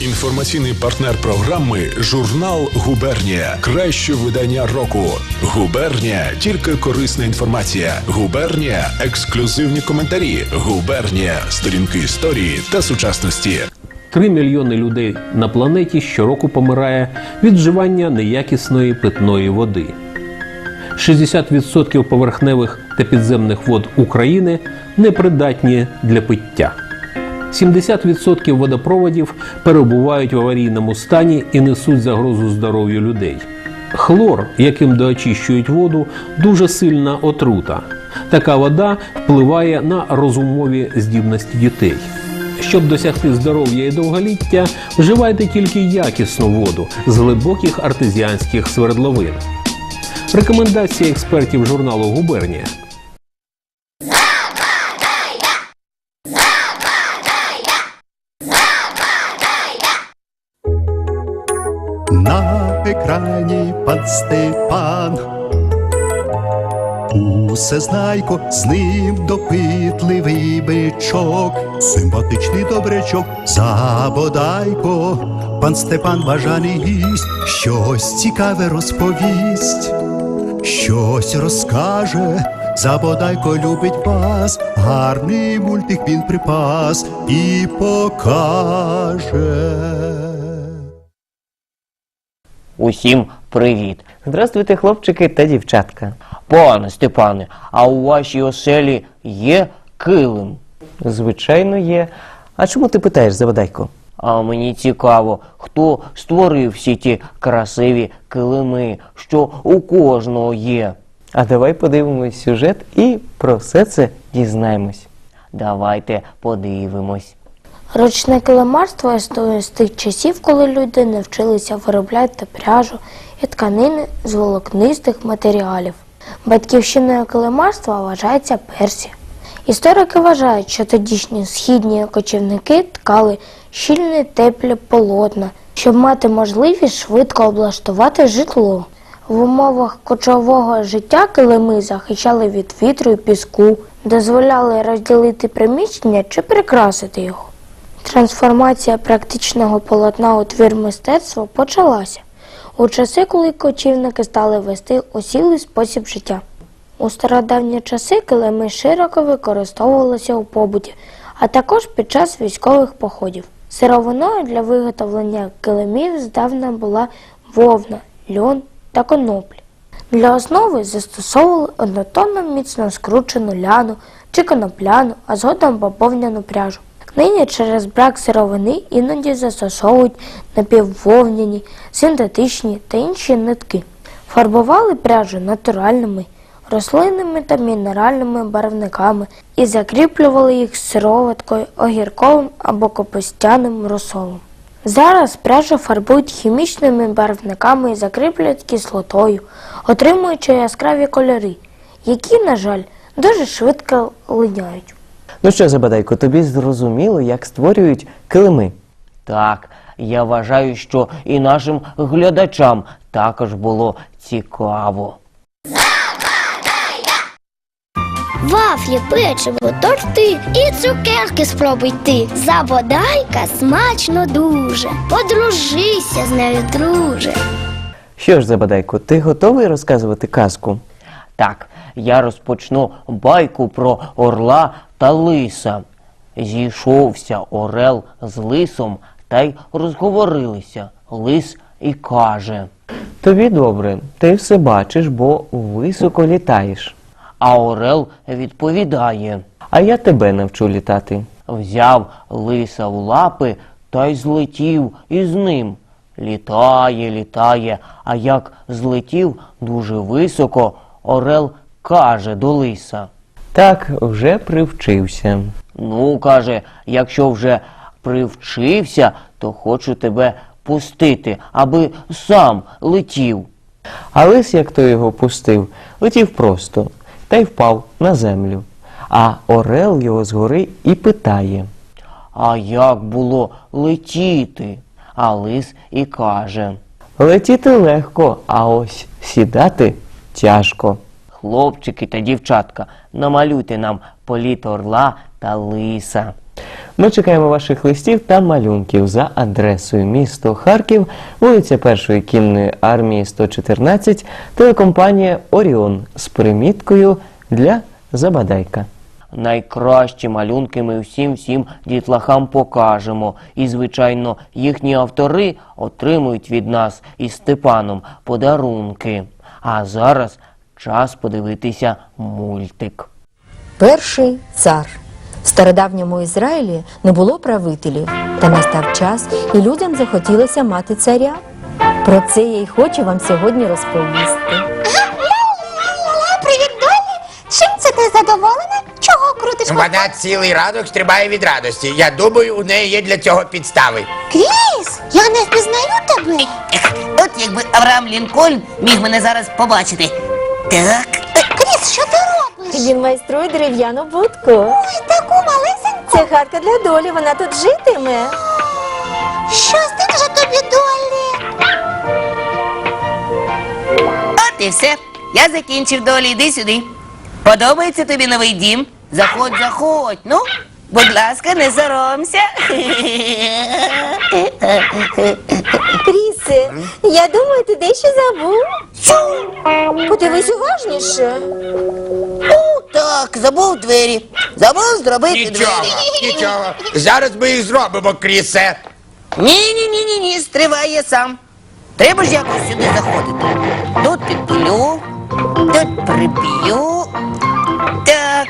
Інформаційний партнер програми журнал Губернія. Краще видання року. Губернія тільки корисна інформація. Губернія ексклюзивні коментарі. Губернія сторінки історії та сучасності. Три мільйони людей на планеті щороку помирає від вживання неякісної питної води. 60% поверхневих та підземних вод України непридатні для пиття. 70% водопроводів перебувають в аварійному стані і несуть загрозу здоров'ю людей. Хлор, яким доочищують воду, дуже сильна отрута. Така вода впливає на розумові здібності дітей. Щоб досягти здоров'я і довголіття, вживайте тільки якісну воду з глибоких артезіанських свердловин. Рекомендації експертів журналу Губернія. Степан. Усе знайко, з ним допитливий бичок, симпатичний добрячок, забодайко. Пан Степан бажаний гість, щось цікаве розповість, щось розкаже. Забодайко любить вас, гарний мультик він припас і покаже. Усім привіт. Здравствуйте, хлопчики та дівчатка. Пане Степане, а у вашій оселі є килим? Звичайно, є. А чому ти питаєш, Завадайко? А мені цікаво, хто створив всі ті красиві килими, що у кожного є. А давай подивимось сюжет і про все це дізнаємось. Давайте подивимось. Ручне килимарство існує з тих часів, коли люди навчилися виробляти пряжу і тканини з волокнистих матеріалів. Батьківщиною килимарства вважається Персія. Історики вважають, що тодішні східні кочівники ткали щільні теплі полотна, щоб мати можливість швидко облаштувати житло. В умовах кочового життя килими захищали від вітру і піску, дозволяли розділити приміщення чи прикрасити його. Трансформація практичного полотна у твір мистецтва почалася у часи, коли кочівники стали вести осілий спосіб життя. У стародавні часи килими широко використовувалися у побуті, а також під час військових походів. Сировиною для виготовлення килимів здавна була вовна, льон та коноплі. Для основи застосовували однотонно міцно скручену ляну чи конопляну, а згодом бавовняну пряжу. Нині через брак сировини іноді застосовують напіввовняні, синтетичні та інші нитки. Фарбували пряжу натуральними, рослинними та мінеральними барвниками і закріплювали їх сироваткою, огірковим або капустяним розсолом. Зараз пряжу фарбують хімічними барвниками і закріплюють кислотою, отримуючи яскраві кольори, які, на жаль, дуже швидко линяють. Ну що, Забадайко, тобі зрозуміло, як створюють килими? Так, я вважаю, що і нашим глядачам також було цікаво. Вафлі, печиво, торти і цукерки спробуй ти. Забодайка смачно дуже. Подружися з нею, друже. Що ж, Забадайко, ти готовий розказувати казку? Так, я розпочну байку про орла та лиса. Зійшовся орел з лисом та й розговорилися. Лис і каже. Тобі добре, ти все бачиш, бо високо літаєш. А орел відповідає. А я тебе навчу літати. Взяв лиса в лапи та й злетів із ним. Літає, літає, а як злетів дуже високо, орел каже до лиса. Так, вже привчився. Ну, каже, якщо вже привчився, то хочу тебе пустити, аби сам летів. А лис, як то його пустив, летів просто та й впав на землю. А орел його згори і питає. А як було летіти? А лис і каже. Летіти легко, а ось сідати тяжко. Хлопчики та дівчатка, намалюйте нам політ орла та лиса. Ми чекаємо ваших листів та малюнків за адресою місто Харків, вулиця Першої кінної армії 114, телекомпанія Оріон з приміткою для Забадайка. Найкращі малюнки ми всім всім дітлахам покажемо. І, звичайно, їхні автори отримують від нас із Степаном подарунки. А зараз час подивитися мультик. Перший цар. В стародавньому Ізраїлі не було правителів, та настав час, і людям захотілося мати царя. Про це я й хочу вам сьогодні розповісти. Привіт, Долі! Чим це ти задоволена? Чого крутиш Вона цілий ранок стрибає від радості. Я думаю, у неї є для цього підстави. Кріс, я не впізнаю тебе. От якби Авраам Лінкольн міг мене зараз побачити. Так. Кріс, що ти робиш? Він майструє дерев'яну будку. Ой, таку малесеньку. Це хатка для долі, вона тут житиме. Щастить же тобі, Долі. От і все. Я закінчив долі, йди сюди. Подобається тобі новий дім? Заходь, заходь. Ну, будь ласка, не соромся. Крісе, я думаю, ти дещо забув. Подивись уважніше. О, так, забув двері. Забув зробити Нічого, двері. нічого. Зараз ми їх зробимо, Крісе. Ні, ні, ні, ні, ні, стривай я сам. Треба ж якось сюди заходити. Тут підпилю, тут прип'ю. Так.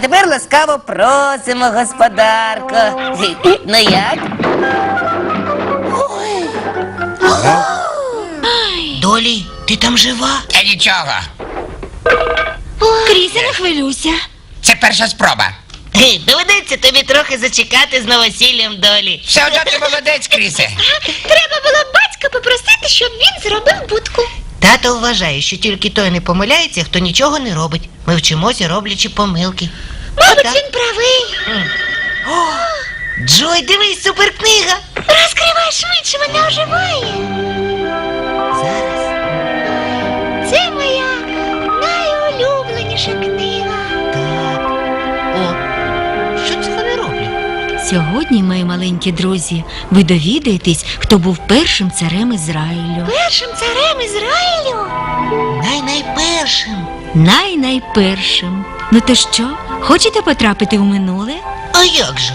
А тепер ласкаво просимо, господарко. Ну як? Долі, ти там жива? Та нічого. Крісе, не хвилюйся. Це перша спроба. Доведеться тобі трохи зачекати з новосіллям долі. Все одно ти молодець, Крісе. Треба було батька попросити, щоб він зробив будку. Тато вважає, що тільки той не помиляється, хто нічого не робить. Ми вчимося, роблячи помилки. Мабуть, Отак. він правий. Джой, дивись, суперкнига! Розкривай швидше, вона оживає. Сьогодні, мої маленькі друзі, ви довідаєтесь, хто був першим царем Ізраїлю. Першим царем Ізраїлю. Най-найпершим. Най-найпершим. Ну то що, хочете потрапити в минуле? А як же?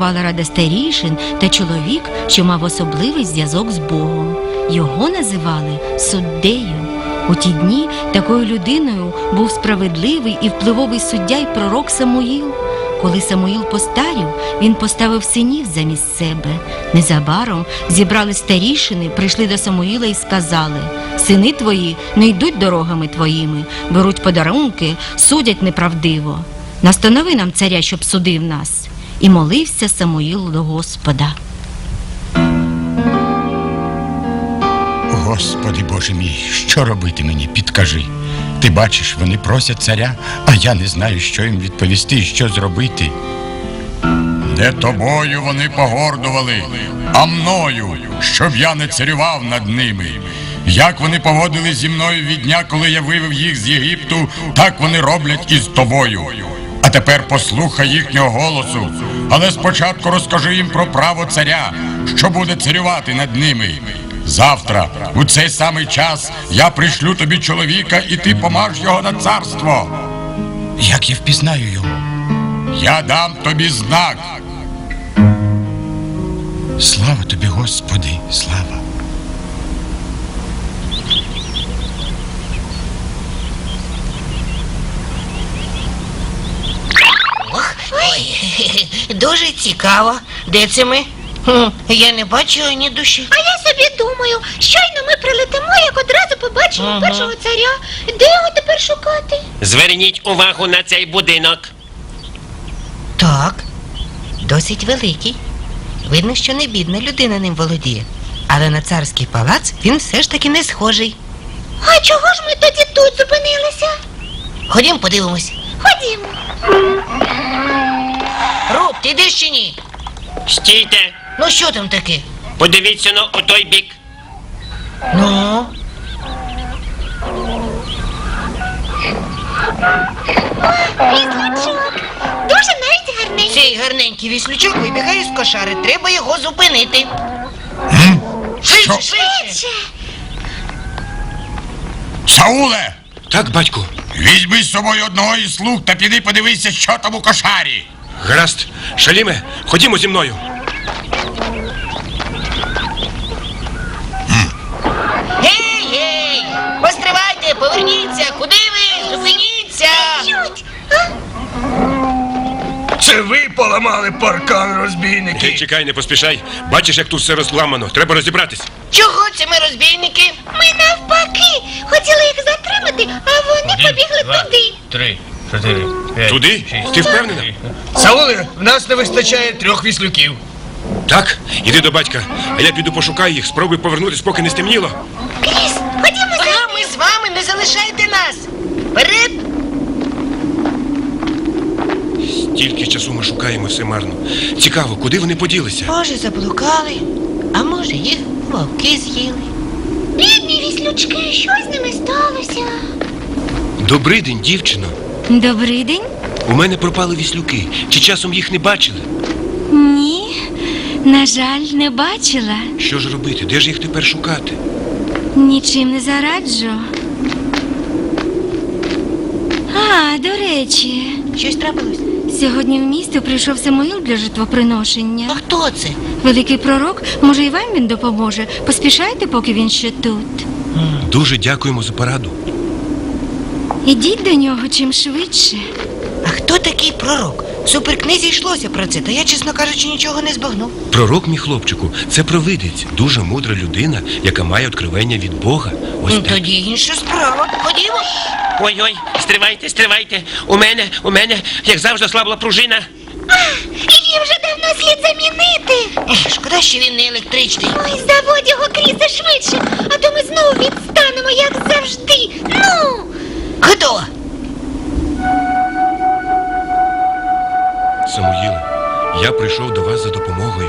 Керувала рада старішин та чоловік, що мав особливий зв'язок з Богом. Його називали суддею. У ті дні такою людиною був справедливий і впливовий суддя й пророк Самуїл. Коли Самуїл постарів, він поставив синів замість себе. Незабаром зібрали старішини, прийшли до Самуїла і сказали: Сини твої не йдуть дорогами твоїми, беруть подарунки, судять неправдиво. Настанови нам царя, щоб судив нас. І молився Самуїл до Господа. Господи Боже мій, що робити мені? Підкажи. Ти бачиш, вони просять царя, а я не знаю, що їм відповісти і що зробити. Не тобою вони погордували, а мною, щоб я не царював над ними. Як вони поводили зі мною від дня, коли я вивів їх з Єгипту, так вони роблять і з тобою. А тепер послухай їхнього голосу, але спочатку розкажи їм про право царя, що буде царювати над ними. Завтра, у цей самий час, я пришлю тобі чоловіка, і ти помаж його на царство. Як я впізнаю його? Я дам тобі знак. Слава тобі, Господи, слава. Дуже цікаво. Де це ми? Хм, Я не бачу ні душі. А я собі думаю, щойно ми прилетимо, як одразу побачимо Ага. першого царя. Де його тепер шукати? Зверніть увагу на цей будинок. Так, досить великий. Видно, що не бідна людина ним володіє. Але на царський палац він все ж таки не схожий. А чого ж ми тоді тут зупинилися? Ходім, подивимось. Ходімо. Руб, ти йдеш чи ні? Стійте, Ну що там таке? подивіться на отой бік. Ну, Віслючок. Дуже навіть гарний. цей гарненький віслючок вибігає з кошари. Треба його зупинити. Що? Швидше, швидше. Сауле! Так, батько. Візьми з собою одного із слуг та піди подивися, що там у кошарі. Гаразд. Шаліме, ходімо зі мною. Гей, гей! Постривайте, поверніться! Куди ви? Зупиніться! Це ви поламали паркан, розбійники. Чекай, не поспішай. Бачиш, як тут все розламано. Треба розібратись. Чого це ми розбійники? Ми навпаки. Хотіли їх затримати, а вони побігли туди. Три, чотири, п'ять. Туди? Ти впевнена? Сауле, в нас не вистачає трьох віслюків. Так, іди до батька, а я піду пошукаю їх, спробуй повернутись, поки не стемніло. Кріс, ходімо за ми з вами, не залишайте нас! Вперед! Стільки часу ми шукаємо все марно. Цікаво, куди вони поділися? Може, заблукали, а може, їх вовки з'їли. Бідні віслючки, що з ними сталося? Добрий день, дівчино. Добрий день. У мене пропали віслюки. Чи часом їх не бачили? Ні, на жаль, не бачила. Що ж робити? Де ж їх тепер шукати? Нічим не зараджу. А, до речі, Щось трапилось? сьогодні в місто прийшов Самуїл для жертвоприношення. А хто це? Великий пророк, може, і вам він допоможе. Поспішайте, поки він ще тут. Дуже дякуємо за пораду. Ідіть до нього чим швидше. А хто такий пророк? В суперкнизі йшлося про це, та я, чесно кажучи, нічого не збагнув. Пророк, мій хлопчику, це провидець, дуже мудра людина, яка має откровення від Бога. Ось Ну, так. тоді інша справа. Ходімо. Ой-ой, стривайте, стривайте. У мене, у мене, як завжди, слабла пружина. Її вже давно слід замінити. Ех, Шкода, що він не електричний. Ой, заводь його Кріса швидше, а то ми знову відстанемо, як завжди. Ну, Готово. Самуїле, я прийшов до вас за допомогою.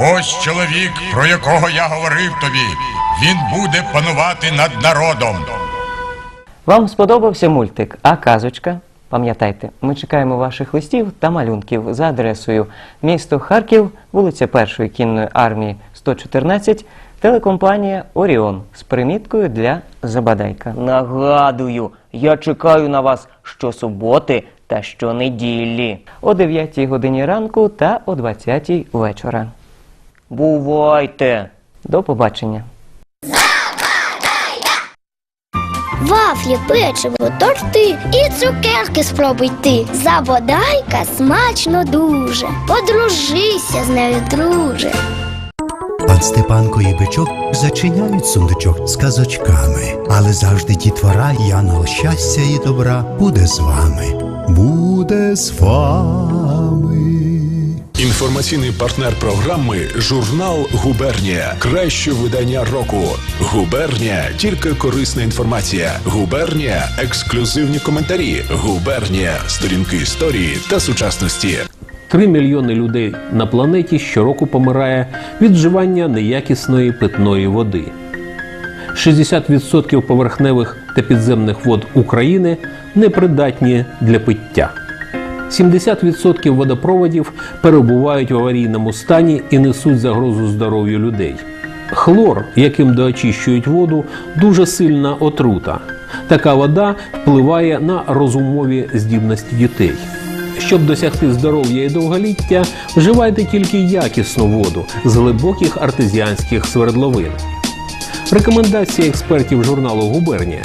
Ось чоловік, про якого я говорив тобі. Він буде панувати над народом. Вам сподобався мультик, а казочка? Пам'ятайте, ми чекаємо ваших листів та малюнків за адресою місто Харків, вулиця Першої кінної армії 114, телекомпанія Оріон з приміткою для Забадайка. Нагадую, я чекаю на вас щосуботи та щонеділі. О 9 годині ранку та о 20 вечора. Бувайте! До побачення! Вафлі, печиво, торти і цукерки спробуй ти. Забодайка смачно дуже. Подружися з нею, друже. Пан Степанко і бичок зачиняють сундучок з казочками, але завжди дітвора і щастя і добра буде з вами, буде з вами. Інформаційний партнер програми журнал Губернія. Краще видання року. Губернія тільки корисна інформація. Губернія ексклюзивні коментарі. Губернія сторінки історії та сучасності. Три мільйони людей на планеті щороку помирає від вживання неякісної питної води. 60% поверхневих та підземних вод України непридатні для пиття. 70% водопроводів перебувають в аварійному стані і несуть загрозу здоров'ю людей. Хлор, яким доочищують воду, дуже сильна отрута. Така вода впливає на розумові здібності дітей. Щоб досягти здоров'я і довголіття, вживайте тільки якісну воду з глибоких артезіанських свердловин. Рекомендації експертів журналу Губернія.